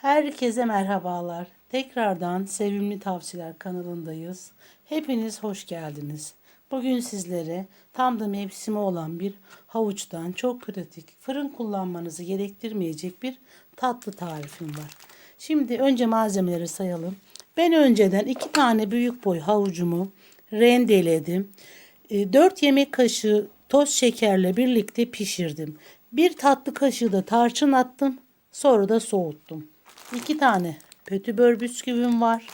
Herkese merhabalar. Tekrardan Sevimli Tavsiyeler kanalındayız. Hepiniz hoş geldiniz. Bugün sizlere tam da mevsimi olan bir havuçtan çok pratik, fırın kullanmanızı gerektirmeyecek bir tatlı tarifim var. Şimdi önce malzemeleri sayalım. Ben önceden iki tane büyük boy havucumu rendeledim. 4 yemek kaşığı toz şekerle birlikte pişirdim. Bir tatlı kaşığı da tarçın attım. Sonra da soğuttum. İki tane pötibör bisküvim var.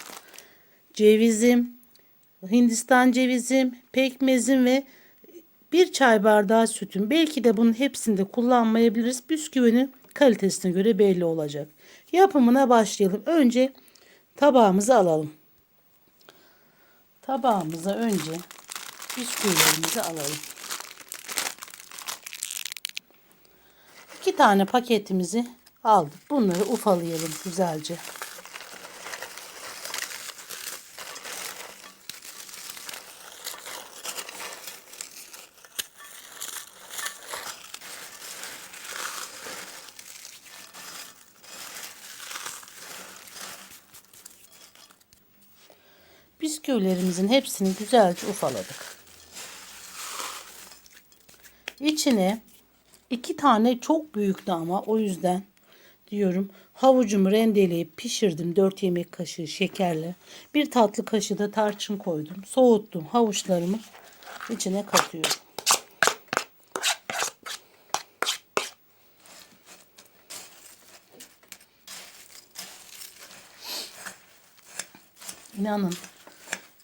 Cevizim, Hindistan cevizim, pekmezim ve bir çay bardağı sütüm. Belki de bunun hepsini de kullanmayabiliriz. Bisküvinin kalitesine göre belli olacak. Yapımına başlayalım. Önce tabağımızı alalım. Tabağımıza önce bisküvilerimizi alalım. İki tane paketimizi aldık. Bunları ufalayalım güzelce. Bisküvilerimizin hepsini güzelce ufaladık. İçine iki tane çok büyüktü ama o yüzden diyorum havucumu rendeleyip pişirdim 4 yemek kaşığı şekerle. Bir tatlı kaşığı da tarçın koydum. Soğuttum havuçlarımı içine katıyorum. İnanın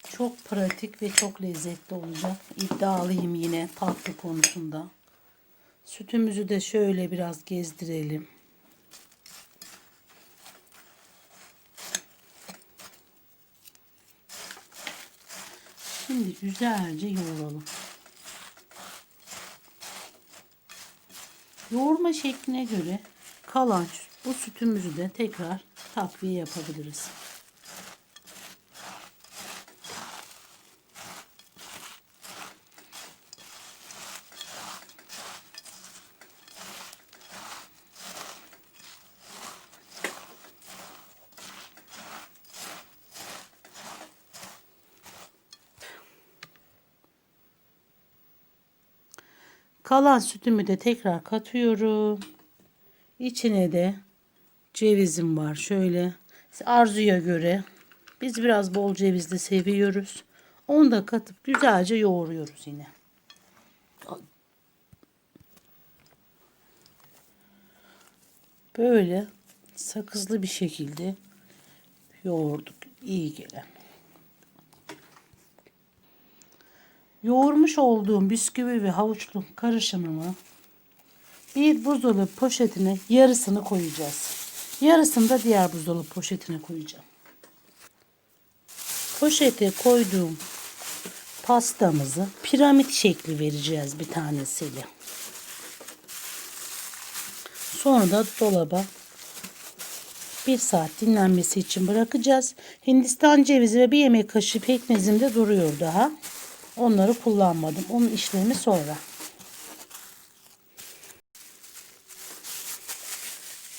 çok pratik ve çok lezzetli olacak. İddialıyım yine tatlı konusunda. Sütümüzü de şöyle biraz gezdirelim. Şimdi güzelce yoğuralım. Yoğurma şekline göre kalan bu sütümüzü de tekrar takviye yapabiliriz. Kalan sütümü de tekrar katıyorum. İçine de cevizim var. Şöyle arzuya göre biz biraz bol cevizli seviyoruz. Onu da katıp güzelce yoğuruyoruz yine. Böyle sakızlı bir şekilde yoğurduk. iyi gelen. Yoğurmuş olduğum bisküvi ve havuçlu karışımımı bir buzdolabı poşetine yarısını koyacağız. Yarısını da diğer buzdolabı poşetine koyacağım. Poşete koyduğum pastamızı piramit şekli vereceğiz bir tanesiyle. Sonra da dolaba bir saat dinlenmesi için bırakacağız. Hindistan cevizi ve bir yemek kaşığı pekmezim de duruyor daha. Onları kullanmadım. Onun işlemi sonra.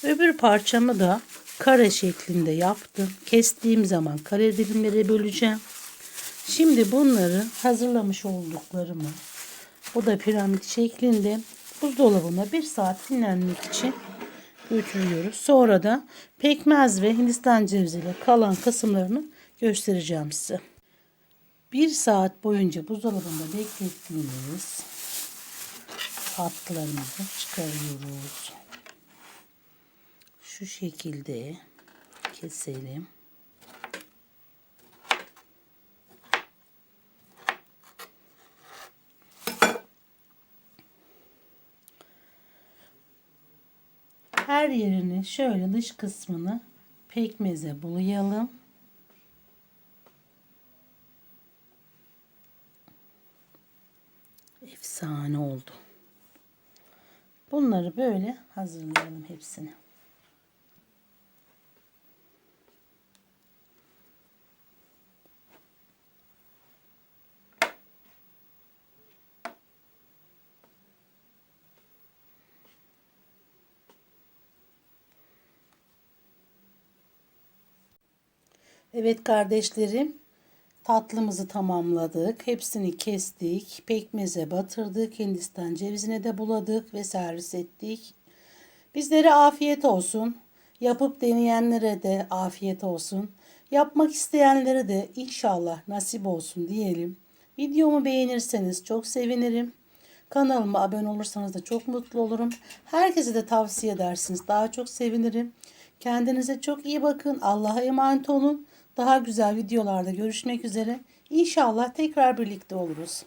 Öbür parçamı da kare şeklinde yaptım. Kestiğim zaman kare dilimlere böleceğim. Şimdi bunları hazırlamış olduklarımı o da piramit şeklinde buzdolabına bir saat dinlenmek için götürüyoruz. Sonra da pekmez ve hindistan ceviziyle kalan kısımlarını göstereceğim size. Bir saat boyunca buzdolabında beklettiğimiz tatlılarımızı çıkarıyoruz. Şu şekilde keselim. Her yerini şöyle dış kısmını pekmeze bulayalım. Efsane oldu. Bunları böyle hazırlayalım hepsini. Evet kardeşlerim, tatlımızı tamamladık. Hepsini kestik, pekmeze batırdık, Hindistan cevizine de buladık ve servis ettik. Bizlere afiyet olsun. Yapıp deneyenlere de afiyet olsun. Yapmak isteyenlere de inşallah nasip olsun diyelim. Videomu beğenirseniz çok sevinirim. Kanalıma abone olursanız da çok mutlu olurum. Herkese de tavsiye edersiniz. Daha çok sevinirim. Kendinize çok iyi bakın. Allah'a emanet olun. Daha güzel videolarda görüşmek üzere. İnşallah tekrar birlikte oluruz.